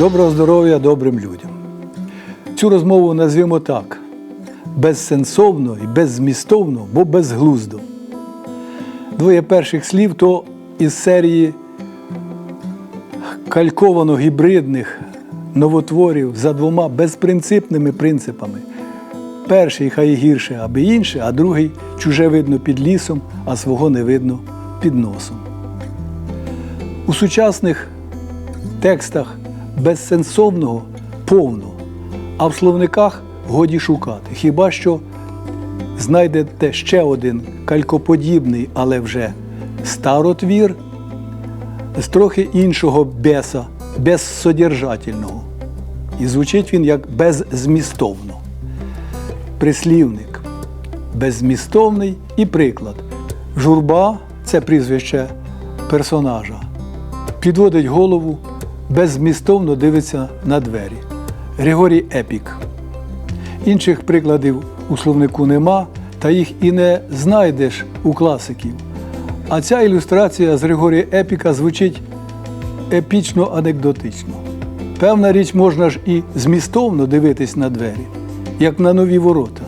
Доброго здоров'я добрим людям. Цю розмову назвемо так: безсенсовно і беззмістовно, бо безглуздо. Двоє перших слів то із серії кальковано-гібридних новотворів за двома безпринципними принципами. Перший хай гірше, аби інше, а другий чуже видно під лісом, а свого не видно під носом. У сучасних текстах безсенсовного повно, а в словниках годі шукати. Хіба що знайдете ще один калькоподібний, але вже старотвір з трохи іншого беса, безсодержательного. І звучить він як беззмістовно. Прислівник беззмістовний і приклад. Журба це прізвище персонажа. Підводить голову, беззмістовно дивиться на двері. Григорій Епік. Інших прикладів у словнику нема, та їх і не знайдеш у класиків. А ця ілюстрація з Григорія Епіка звучить епічно-анекдотично. Певна річ можна ж і змістовно дивитись на двері, як на нові ворота.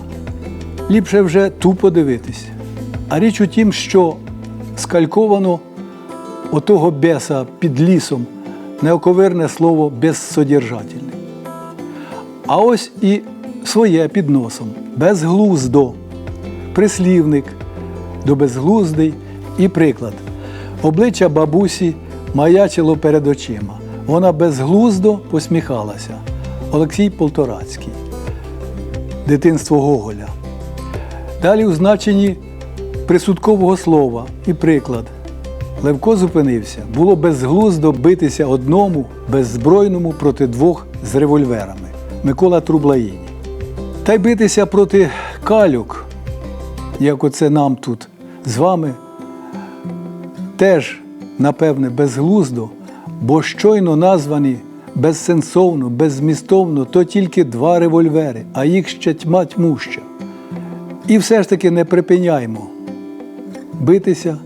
Ліпше вже тупо дивитись. А річ у тім, що скальковано отого беса під лісом неоковирне слово безсодержательне. А ось і своє під носом безглуздо, прислівник до безглуздий і приклад. Обличчя бабусі маячило перед очима. Вона безглуздо посміхалася. Олексій Полторацький. Дитинство Гоголя. Далі у значенні присудкового слова і приклад. Левко зупинився. Було безглуздо битися одному беззбройному проти двох з револьверами. Микола Трублаїні. Та й битися проти калюк, як оце нам тут з вами, теж, напевне, безглуздо, бо щойно названі безсенсовно, беззмістовно, то тільки два револьвери, а їх ще тьма тьмуща. І все ж таки не припиняймо битися,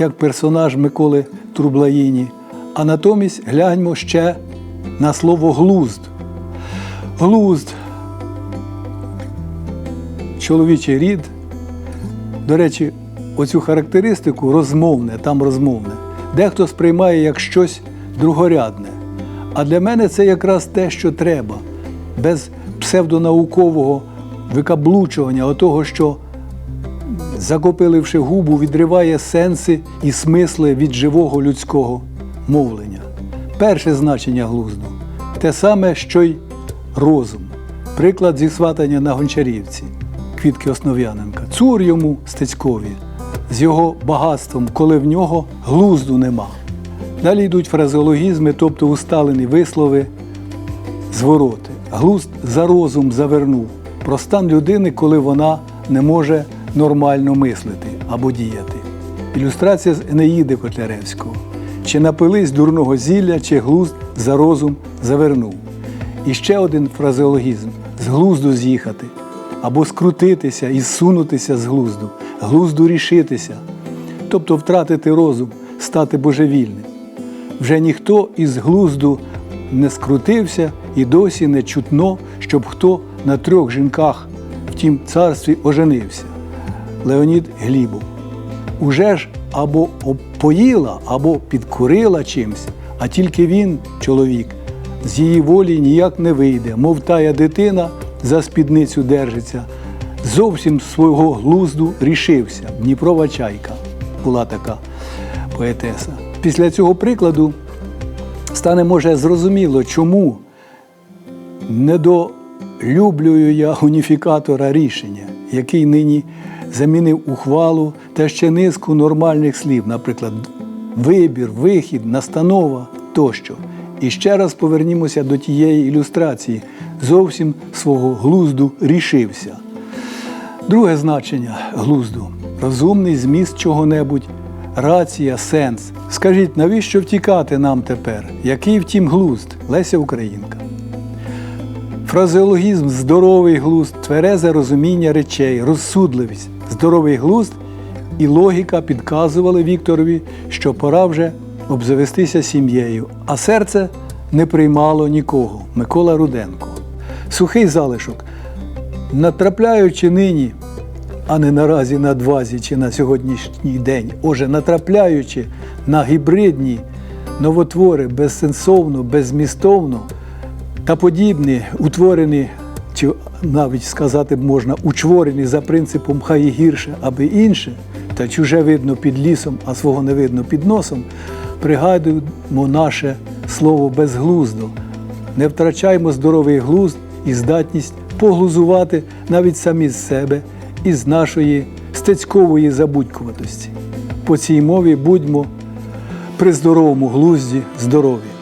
як персонаж Миколи Трублаїні, а натомість гляньмо ще на слово глузд. Глузд чоловічий рід. До речі, оцю характеристику розмовне, там розмовне, дехто сприймає як щось другорядне. А для мене це якраз те, що треба, без псевдонаукового викаблучування, отого, що, закопиливши губу, відриває сенси і смисли від живого людського мовлення. Перше значення глузду те саме, що й розум. Приклад зі сватання на Гончарівці. Квітки Основ'яненка. Цур йому Стецькові з його багатством, коли в нього глузду нема. Далі йдуть фразеологізми, тобто усталені вислови, звороти. Глузд за розум завернув про стан людини, коли вона не може нормально мислити або діяти. Ілюстрація з Енеїди Котляревського. Чи напились дурного зілля, чи глузд за розум завернув. І ще один фразеологізм з глузду з'їхати або скрутитися і зсунутися з глузду, глузду рішитися, тобто втратити розум, стати божевільним. Вже ніхто із глузду не скрутився і досі не чутно, щоб хто на трьох жінках в тім царстві оженився. Леонід Глібов. Уже ж або опоїла, або підкурила чимсь, а тільки він, чоловік, з її волі ніяк не вийде, мов тая дитина за спідницю держиться, зовсім свого глузду рішився. Дніпрова чайка була така поетеса. Після цього прикладу стане може зрозуміло, чому недолюблюю я уніфікатора рішення, який нині замінив ухвалу та ще низку нормальних слів, наприклад, вибір, вихід, настанова тощо. І ще раз повернімося до тієї ілюстрації. Зовсім свого глузду рішився. Друге значення глузду розумний зміст чого-небудь, рація, сенс. Скажіть, навіщо втікати нам тепер? Який втім глузд? Леся Українка. Фразеологізм здоровий глузд, тверезе розуміння речей, розсудливість, здоровий глузд і логіка підказували Вікторові, що пора вже обзавестися сім'єю, а серце не приймало нікого. Микола Руденко. Сухий залишок. Натрапляючи нині, а не наразі на двазі чи на сьогоднішній день, отже, натрапляючи на гібридні новотвори безсенсовно, беззмістовно та подібні, утворені, чи навіть сказати б можна, учворені за принципом хай і гірше, аби інше, та чуже видно під лісом, а свого не видно під носом, пригадуємо наше слово безглуздо. Не втрачаймо здоровий глузд і здатність поглузувати навіть самі з себе і з нашої стецькової забудькуватості. По цій мові будьмо при здоровому глузді здорові.